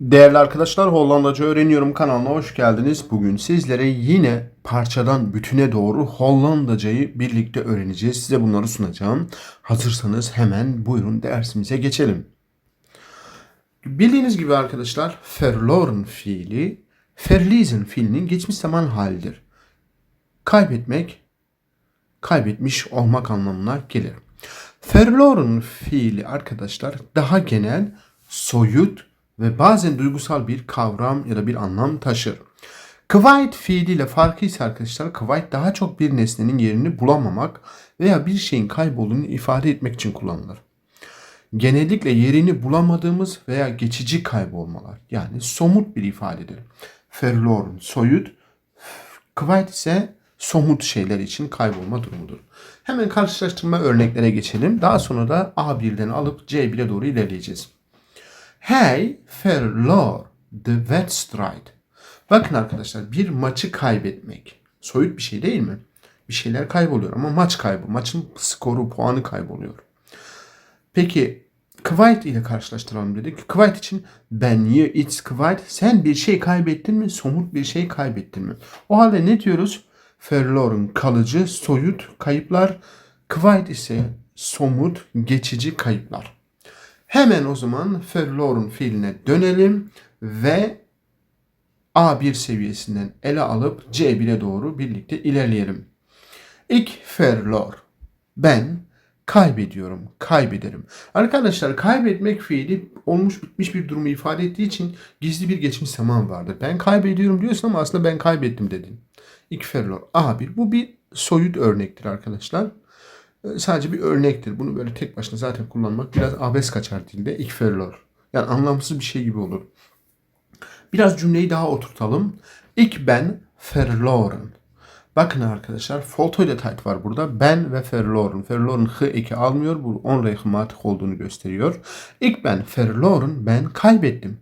Değerli arkadaşlar Hollandaca öğreniyorum kanalına hoş geldiniz. Bugün sizlere yine parçadan bütüne doğru Hollandacayı birlikte öğreneceğiz. Size bunları sunacağım. Hazırsanız hemen buyurun dersimize geçelim. Bildiğiniz gibi arkadaşlar verloren fiili verliezen fiilinin geçmiş zaman halidir. Kaybetmek, kaybetmiş olmak anlamına gelir. Verloren fiili arkadaşlar daha genel, soyut ve bazen duygusal bir kavram ya da bir anlam taşır. Kwijt fiiliyle farkı ise arkadaşlar kwijt daha çok bir nesnenin yerini bulamamak veya bir şeyin kaybolduğunu ifade etmek için kullanılır. Genellikle yerini bulamadığımız veya geçici kaybolmalar yani somut bir ifadedir. Verloren soyut, kwijt ise somut şeyler için kaybolma durumudur. Hemen karşılaştırma örneklere geçelim. Daha sonra da A1'den alıp C1'e doğru ilerleyeceğiz. Hij verloor de wedstrijd. Bakın arkadaşlar bir maçı kaybetmek. Soyut bir şey değil mi? Bir şeyler kayboluyor ama maç kaybı. Maçın skoru, puanı kayboluyor. Peki kwijt ile karşılaştıralım dedik. Kwijt için ben ye it's kwijt. Sen bir şey kaybettin mi? Somut bir şey kaybettin mi? O halde ne diyoruz? Verloren kalıcı, soyut kayıplar. Kwijt ise somut, geçici kayıplar. Hemen o zaman verloren fiiline dönelim ve A1 seviyesinden ele alıp C1'e doğru birlikte ilerleyelim. İlk verlor. Ben kaybediyorum, kaybederim. Arkadaşlar kaybetmek fiili olmuş bitmiş bir durumu ifade ettiği için gizli bir geçmiş zaman vardır. Ben kaybediyorum diyorsun ama aslında ben kaybettim dedin. İlk verlor A1. Bu bir soyut örnektir arkadaşlar sadece bir örnektir. Bunu böyle tek başına zaten kullanmak biraz abes kaçar dilde. İlk verlor. Yani anlamsız bir şey gibi olur. Biraz cümleyi daha oturtalım. İlk ben verloren. Bakın arkadaşlar Voltoidetheit var burada. Ben ve verloren. Verloren h eki almıyor. Bu onregelmatig olduğunu gösteriyor. İlk ben verloren. Ben kaybettim.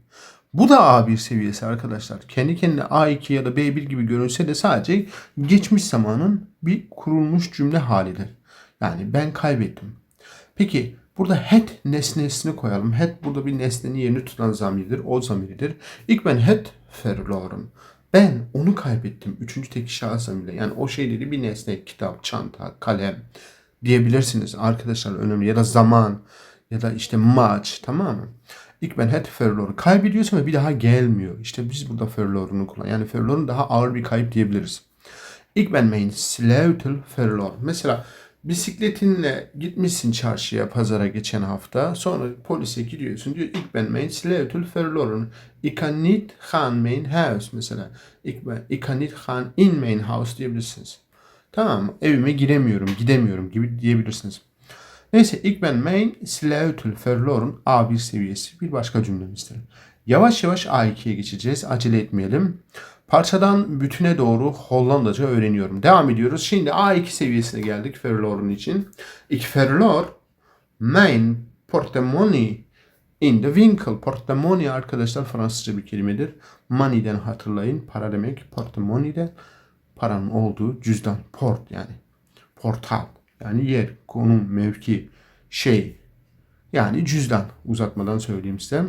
Bu da A1 seviyesi arkadaşlar. Kendi kendine A2 ya da B1 gibi görünse de sadece geçmiş zamanın bir kurulmuş cümle halidir. Yani ben kaybettim. Peki burada het nesnesini koyalım. Het burada bir nesnenin yerini tutan zamirdir. O zamiridir. İlk ben het verloren. Ben onu kaybettim. Üçüncü tek şahıs zamiriyle. Yani o şeyleri bir nesne, kitap, çanta, kalem diyebilirsiniz. Arkadaşlar önemli. Ya da zaman ya da işte maç tamam mı? İlk ben het verloren. Kaybediyorsun ve bir daha gelmiyor. İşte biz burada verloren'u kullan. Yani verloren daha ağır bir kayıp diyebiliriz. İlk ben mein sleutel verloren. Mesela bisikletinle gitmişsin çarşıya, pazara geçen hafta. Sonra polise gidiyorsun. Diyor ilk ben mein sleutel verloren. Ik kan niet gaan mijn huis mesela. Ik, ben, ik kan niet gaan in mijn house diyebilirsiniz. Tamam? Evime giremiyorum, gidemiyorum gibi diyebilirsiniz. Neyse ilk ben mein sleutel verloren A1 seviyesi bir başka cümlemizdir. Yavaş yavaş A2'ye geçeceğiz. Acele etmeyelim. Parçadan bütüne doğru Hollandaca öğreniyorum. Devam ediyoruz. Şimdi A2 seviyesine geldik verloren için. Ik verloor mijn portemonnee in de winkel. Portemonnee arkadaşlar Fransızca bir kelimedir. Money'den hatırlayın. Para demek. Portemonnee de paranın olduğu cüzdan. Port yani. Portal. Yani yer, konum, mevki, şey. Yani cüzdan. Uzatmadan söyleyeyim size.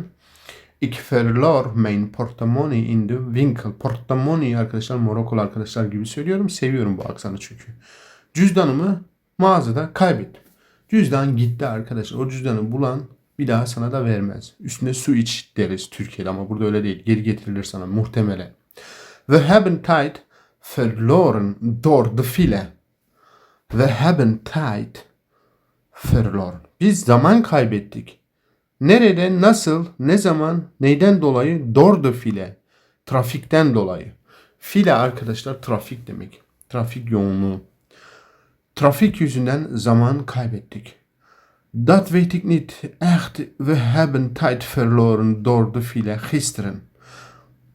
Ik verloor mijn portemonnee in de winkel. Portemonnee arkadaşlar Morokolu arkadaşlar gibi söylüyorum. Seviyorum bu aksanı çünkü. Cüzdanımı mağazada kaybettim. Cüzdan gitti arkadaşlar. O cüzdanı bulan bir daha sana da vermez. Üstüne su iç deriz Türkiye'de ama burada öyle değil. Geri getirilir sana muhtemelen. We hebben tijd verloren door de file. We hebben tijd verloren. Biz zaman kaybettik. Nerede, nasıl, ne zaman, neyden dolayı? Door de file. Trafikten dolayı. File arkadaşlar trafik demek. Trafik yoğunluğu. Trafik yüzünden zaman kaybettik. Dat weet ik niet. Echt, we hebben tijd verloren door de file gisteren.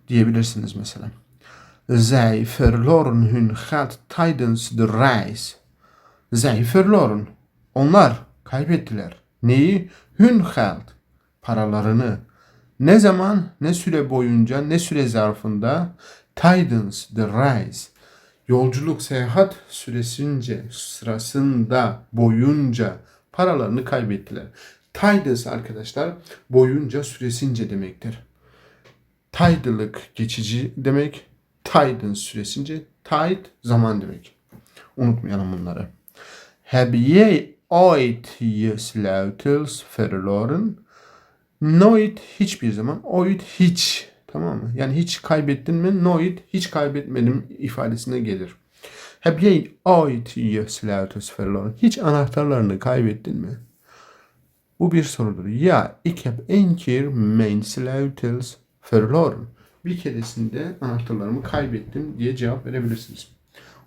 Diyebilirsiniz mesela. Zij verloren hun geld tijdens de reis. Zij verloren. Onlar kaybettiler. Neyi? Hun geld. Paralarını. Ne zaman, ne süre boyunca, ne süre zarfında tijdens de reis. Yolculuk, seyahat süresince, sırasında, boyunca paralarını kaybettiler. Tijdens arkadaşlar boyunca, süresince demektir. Tide'lık geçici demek. Tide'ın süresince tide zaman demek. Unutmayalım bunları. Heb je sleutels verloren? Nooit hiçbir zaman. Ooit hiç. Tamam mı? Yani hiç kaybettin mi? Nooit hiç kaybetmedim ifadesine gelir. Heb jij ooit je sleutels verloren? Hiç anahtarlarını kaybettin mi? Bu bir sorudur. Ya, ik heb één keer mijn. Bir keresinde anahtarlarımı kaybettim diye cevap verebilirsiniz.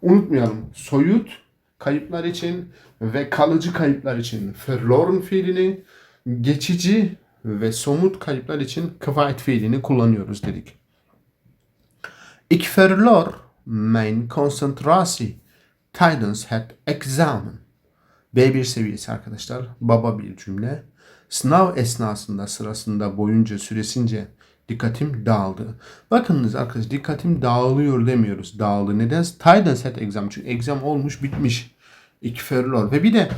Unutmayalım. Soyut kayıplar için ve kalıcı kayıplar için verloren fiilini, geçici ve somut kayıplar için kwijt fiilini kullanıyoruz dedik. Ik verloor mijn concentratie tijdens het examen. B1 seviyesi arkadaşlar. Baba bir cümle. Sınav esnasında, sırasında, boyunca, süresince dikkatim dağıldı. Bakınız arkadaşlar dikkatim dağılıyor demiyoruz. Dağıldı. Neden? Tijdens het exam. Çünkü exam olmuş bitmiş. İki verloor. Ve bir de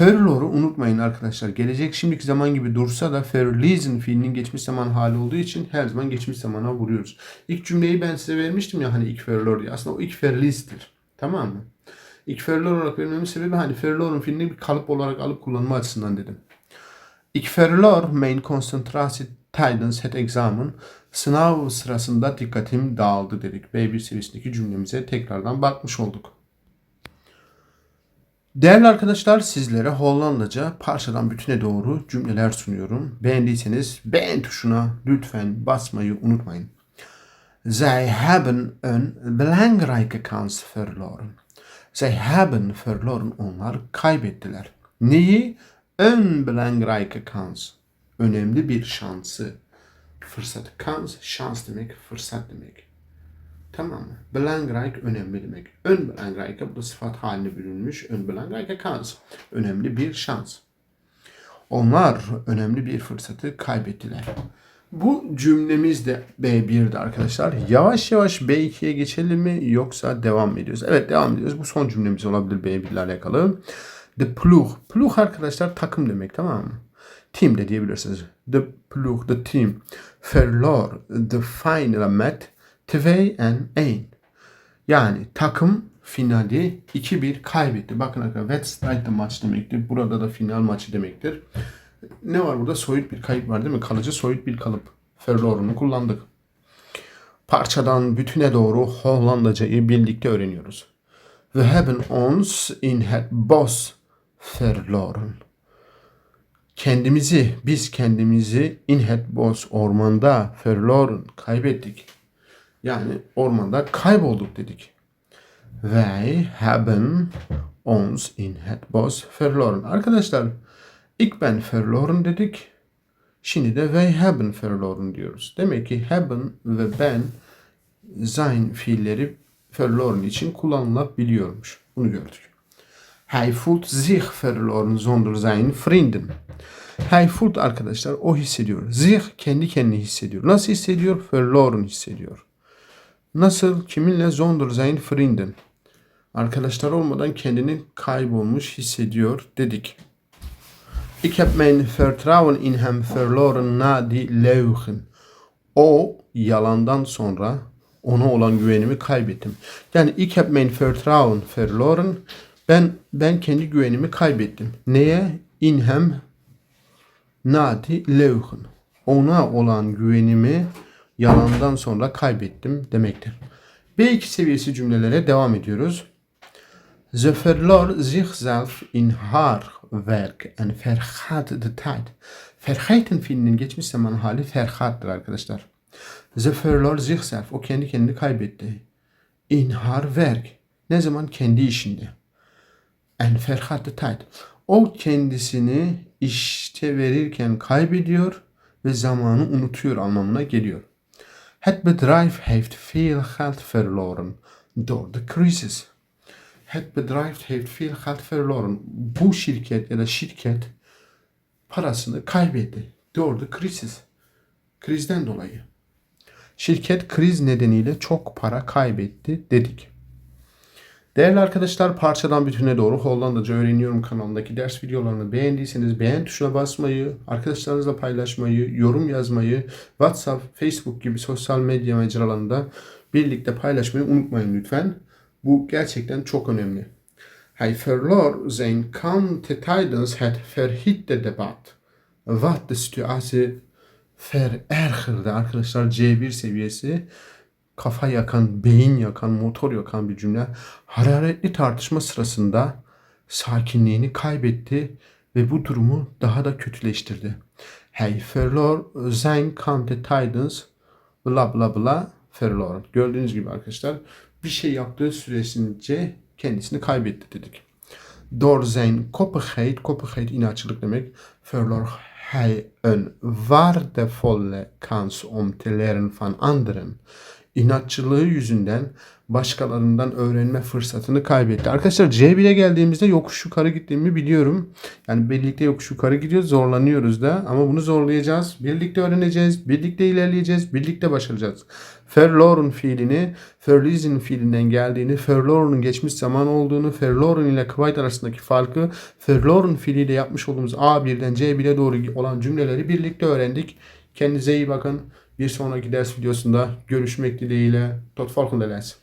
verloor'u unutmayın arkadaşlar. Gelecek şimdiki zaman gibi dursa da verliezen fiilinin geçmiş zaman hali olduğu için her zaman geçmiş zamana vuruyoruz. İlk cümleyi ben size vermiştim ya hani ilk verloor diye. Aslında o ilk verlies'tir. Tamam mı? İlk verloor olarak vermemin sebebi hani verloor'un fiilini bir kalıp olarak alıp kullanma açısından dedim. Ik verloor mijn concentratie tijdens het examen. Sınav sırasında dikkatim dağıldı dedik. B1 seviyesindeki cümlemize tekrardan bakmış olduk. Değerli arkadaşlar sizlere Hollandaca parçadan bütüne doğru cümleler sunuyorum. Beğendiyseniz beğen tuşuna lütfen basmayı unutmayın. Zij hebben een belangrijke kans verloren. Zij hebben verloren. Onlar kaybettiler. Neyi? Een belangrijke kans. Önemli bir şansı. Fırsat. Kans, şans demek, fırsat demek. Tamam mı? Belangrijk önemli demek. Ön belangrijk bu da sıfat haline bürünmüş. Ön belangrijk kans. Önemli bir şans. Onlar önemli bir fırsatı kaybettiler. Bu cümlemiz de B1'de arkadaşlar. Yavaş yavaş B2'ye geçelim mi yoksa devam mı ediyoruz? Evet devam ediyoruz. Bu son cümlemiz olabilir B1 ile alakalı. The ploeg. Ploeg arkadaşlar takım demek tamam mı? Team de diyebilirsiniz. The ploeg, the team. Verloor the final met 2 en 1. Yani takım finali 2-1 kaybetti. Bakın arkadaşlar wedstrijd de maç demektir. Burada da final maçı demektir. Ne var burada? Soyut bir kayıp var değil mi? Kalıcı soyut bir kalıp. Verloren'u kullandık. Parçadan bütüne doğru Hollandacayı birlikte öğreniyoruz. We hebben ons in het bos verloren. Kendimizi, biz kendimizi in het bos, ormanda verloren, kaybettik. Yani ormanda kaybolduk dedik. Wij hebben ons in het bos verloren. Arkadaşlar ilk ben verloren dedik. Şimdi de wij hebben verloren diyoruz. Demek ki hebben ve ben zijn fiilleri verloren için kullanılabiliyormuş. Bunu gördük. Hij voelt zich verloren zonder zijn vrienden. Hij voelt arkadaşlar o hissediyor. Zich kendi kendini hissediyor. Nasıl hissediyor? Verloren hissediyor. Nasıl? Kiminle? Zonder zijn vrienden. Arkadaşlar olmadan kendini kaybolmuş hissediyor dedik. Ik heb mijn vertrouwen in hem verloren na die leugen. O yalandan sonra ona olan güvenimi kaybettim. Yani ik heb mijn vertrouwen verloren. Ben ben kendi güvenimi kaybettim. Neye? In hem na leugen. Ona olan güvenimi yalandan sonra kaybettim demektir. B2 seviyesi cümlelere devam ediyoruz. Ze verloor zichzelf in haar werk en vergaat de tijd. Vergeten fiilinin geçmiş zaman hali vergaat'tır arkadaşlar. Ze verloor zichzelf. O kendi kendini kaybetti. In haar werk. Ne zaman? Kendi işinde. En vergaat de tijd. O kendisini işte verirken kaybediyor ve zamanı unutuyor anlamına geliyor. Het bedrijf heeft veel geld verloren door de crisis. Het bedrijf heeft veel geld verloren. Bu şirket ya da şirket parasını kaybetti. Door the crisis. Krizden dolayı. Şirket kriz nedeniyle çok para kaybetti dedik. Değerli arkadaşlar parçadan bütüne doğru Hollandaca öğreniyorum kanalındaki ders videolarını beğendiyseniz beğen tuşuna basmayı, arkadaşlarınızla paylaşmayı, yorum yazmayı, WhatsApp, Facebook gibi sosyal medya mecralarında birlikte paylaşmayı unutmayın lütfen. Bu gerçekten çok önemli. Hij verloor zijn kante tijdens het verhittedebat. Wat de situatie verergerde. Arkadaşlar C1 seviyesi kafa yakan, beyin yakan, motor yakan bir cümle. Hararetli tartışma sırasında sakinliğini kaybetti ve bu durumu daha da kötüleştirdi. Hij verloor zijn kante tijdens bla bla bla verloren. Gördüğünüz gibi arkadaşlar bir şey yaptığı süresince kendisini kaybetti dedik. Door zijn koppigheid, koppigheid inatçılık demek, verloor hij een waardevolle kans om te leren van anderen. İnatçılığı yüzünden başkalarından öğrenme fırsatını kaybetti. Arkadaşlar C1'e geldiğimizde yokuş yukarı gittiğimi biliyorum. Yani birlikte yokuş yukarı gidiyoruz, zorlanıyoruz da ama bunu zorlayacağız. Birlikte öğreneceğiz, birlikte ilerleyeceğiz, birlikte başaracağız. Verloren fiilini, verliezen fiilinden geldiğini, verloren'ın geçmiş zaman olduğunu, verloren ile kıvayt arasındaki farkı, verloren fiiliyle yapmış olduğumuz A1'den C1'e doğru olan cümleleri birlikte öğrendik. Kendinize iyi bakın. Bir sonraki ders videosunda görüşmek dileğiyle. Tot les.